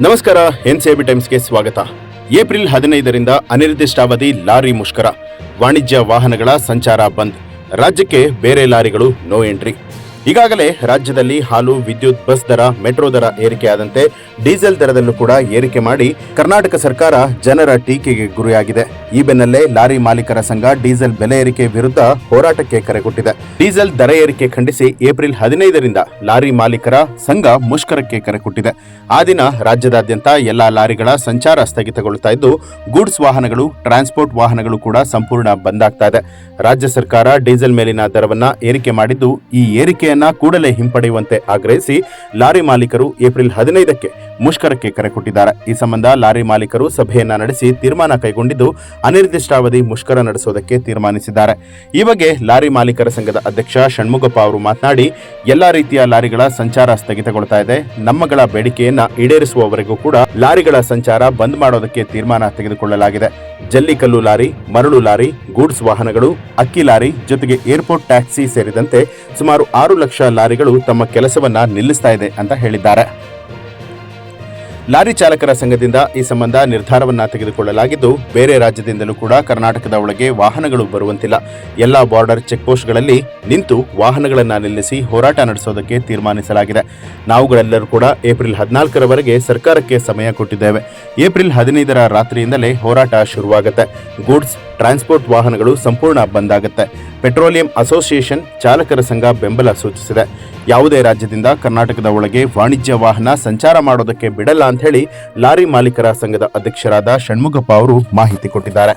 ನಮಸ್ಕಾರ N C ಟೈಮ್ಸ್ಗೆ ಸ್ವಾಗತ. April ಹದಿನೈದರಿಂದ ಅನಿರ್ದಿಷ್ಟಾವಧಿ ಲಾರಿ ಮುಷ್ಕರ. ವಾಣಿಜ್ಯ ವಾಹನಗಳ ಸಂಚಾರ ಬಂದ್. ರಾಜ್ಯಕ್ಕೆ ಬೇರೆ ಲಾರಿಗಳು ನೋ ಎಂಟ್ರಿ ಈಗಾಗಲೇ ರಾಜ್ಯದಲ್ಲಿ ಹಾಲು, ವಿದ್ಯುತ್, ಬಸ್ ದರ, ಮೆಟ್ರೋ ದರ ಏರಿಕೆಯಾದಂತೆ ಡೀಸೆಲ್ ದರದಲ್ಲೂ ಕೂಡ ಏರಿಕೆ ಮಾಡಿ ಕರ್ನಾಟಕ ಸರ್ಕಾರ ಜನರ ಟೀಕೆಗೆ ಗುರಿಯಾಗಿದೆ. ಈ ಬೆನ್ನಲ್ಲೇ ಲಾರಿ ಮಾಲೀಕರ ಸಂಘ ಡೀಸೆಲ್ ಬೆಲೆ ಏರಿಕೆ ವಿರುದ್ಧ ಹೋರಾಟಕ್ಕೆ ಕರೆ ಕೊಟ್ಟಿದೆ ಡೀಸೆಲ್ ದರ ಏರಿಕೆ ಖಂಡಿಸಿ ಏಪ್ರಿಲ್ ಹದಿನೈದರಿಂದ ಲಾರಿ ಮಾಲೀಕರ ಸಂಘ ಮುಷ್ಕರಕ್ಕೆ ಕರೆ ಕೊಟ್ಟಿದೆ ಆ ದಿನ ರಾಜ್ಯದಾದ್ಯಂತ ಎಲ್ಲಾ ಲಾರಿಗಳ ಸಂಚಾರ ಸ್ಥಗಿತಗೊಳ್ಳುತ್ತಾ ಇದ್ದು, ಗೂಡ್ಸ್ ವಾಹನಗಳು, ಟ್ರಾನ್ಸ್ಪೋರ್ಟ್ ವಾಹನಗಳು ಕೂಡ ಸಂಪೂರ್ಣ ಬಂದ್ ಆಗ್ತಾ ಇದೆ. ರಾಜ್ಯ ಸರ್ಕಾರ ಡೀಸೆಲ್ ಮೇಲಿನ ದರವನ್ನ ಏರಿಕೆ ಮಾಡಿದ್ದು, ಈ ಏರಿಕೆಯನ್ನ ಕೂಡಲೇ ಹಿಂಪಡೆಯುವಂತೆ ಆಗ್ರಹಿಸಿ ಲಾರಿ ಮಾಲೀಕರು ಏಪ್ರಿಲ್ ಹದಿನೈದಕ್ಕೆ ಮುಷ್ಕರಕ್ಕೆ ಕರೆ ಕೊಟ್ಟಿದ್ದಾರೆ. ಈ ಸಂಬಂಧ ಲಾರಿ ಮಾಲೀಕರು ಸಭೆಯನ್ನ ನಡೆಸಿ ತೀರ್ಮಾನ ಕೈಗೊಂಡಿದ್ದು ಅನಿರ್ದಿಷ್ಟಾವಧಿ ಮುಷ್ಕರ ನಡೆಸೋದಕ್ಕೆ ತೀರ್ಮಾನಿಸಿದ್ದಾರೆ. ಈ ಬಗ್ಗೆ ಲಾರಿ ಮಾಲೀಕರ ಸಂಘದ ಅಧ್ಯಕ್ಷ ಷಣ್ಮುಗಪ್ಪ ಅವರು ಮಾತನಾಡಿ, ಎಲ್ಲಾ ರೀತಿಯ ಲಾರಿಗಳ ಸಂಚಾರ ಸ್ಥಗಿತಗೊಳ್ತಾ ಇದೆ. ನಮ್ಮಗಳ ಬೇಡಿಕೆಯನ್ನ ಈಡೇರಿಸುವವರೆಗೂ ಕೂಡ ಲಾರಿಗಳ ಸಂಚಾರ ಬಂದ್ ಮಾಡೋದಕ್ಕೆ ತೀರ್ಮಾನ ತೆಗೆದುಕೊಳ್ಳಲಾಗಿದೆ. ಜಲ್ಲಿಕಲ್ಲು ಲಾರಿ, ಮರಳು ಲಾರಿ, ಗೂಡ್ಸ್ ವಾಹನಗಳು, ಅಕ್ಕಿ ಲಾರಿ ಜೊತೆಗೆ ಏರ್ಪೋರ್ಟ್ ಟ್ಯಾಕ್ಸಿ ಸೇರಿದಂತೆ ಸುಮಾರು ಆರು ಲಕ್ಷ ಲಾರಿಗಳು ತಮ್ಮ ಕೆಲಸವನ್ನ ನಿಲ್ಲಿಸ್ತಾ ಇದೆ ಅಂತ ಹೇಳಿದ್ದಾರೆ. ಲಾರಿ ಚಾಲಕರ ಸಂಘದಿಂದ ಈ ಸಂಬಂಧ ನಿರ್ಧಾರವನ್ನ ತೆಗೆದುಕೊಳ್ಳಲಾಗಿದ್ದು, ಬೇರೆ ರಾಜ್ಯದಿಂದಲೂ ಕೂಡ ಕರ್ನಾಟಕದ ಒಳಗೆ ವಾಹನಗಳು ಬರುವಂತಿಲ್ಲ. ಎಲ್ಲಾ ಬಾರ್ಡರ್ ಚೆಕ್ಪೋಸ್ಟ್ಗಳಲ್ಲಿ ನಿಂತು ವಾಹನಗಳನ್ನು ನಿಲ್ಲಿಸಿ ಹೋರಾಟ ನಡೆಸೋದಕ್ಕೆ ತೀರ್ಮಾನಿಸಲಾಗಿದೆ. ನಾವುಗಳೆಲ್ಲರೂ ಕೂಡ ಏಪ್ರಿಲ್ ಹದಿನಾಲ್ಕರವರೆಗೆ ಸರ್ಕಾರಕ್ಕೆ ಸಮಯ ಕೊಟ್ಟಿದ್ದೇವೆ. ಏಪ್ರಿಲ್ ಹದಿನೈದರ ರಾತ್ರಿಯಿಂದಲೇ ಹೋರಾಟ ಶುರುವಾಗುತ್ತೆ. ಗೂಡ್ಸ್ ಟ್ರಾನ್ಸ್ಪೋರ್ಟ್ ವಾಹನಗಳು ಸಂಪೂರ್ಣ ಬಂದ್ ಆಗುತ್ತೆ. ಪೆಟ್ರೋಲಿಯಂ ಅಸೋಸಿಯೇಷನ್ ಚಾಲಕರ ಸಂಘ ಬೆಂಬಲ ಸೂಚಿಸಿದೆ. ಯಾವುದೇ ರಾಜ್ಯದಿಂದ ಕರ್ನಾಟಕದ ಒಳಗೆ ವಾಣಿಜ್ಯ ವಾಹನ ಸಂಚಾರ ಮಾಡೋದಕ್ಕೆ ಬಿಡಲ್ಲ ಅಂತ ಹೇಳಿ ಲಾರಿ ಮಾಲೀಕರ ಸಂಘದ ಅಧ್ಯಕ್ಷರಾದ ಷಣ್ಮುಗಪ್ಪ ಅವರು ಮಾಹಿತಿ ಕೊಟ್ಟಿದ್ದಾರೆ.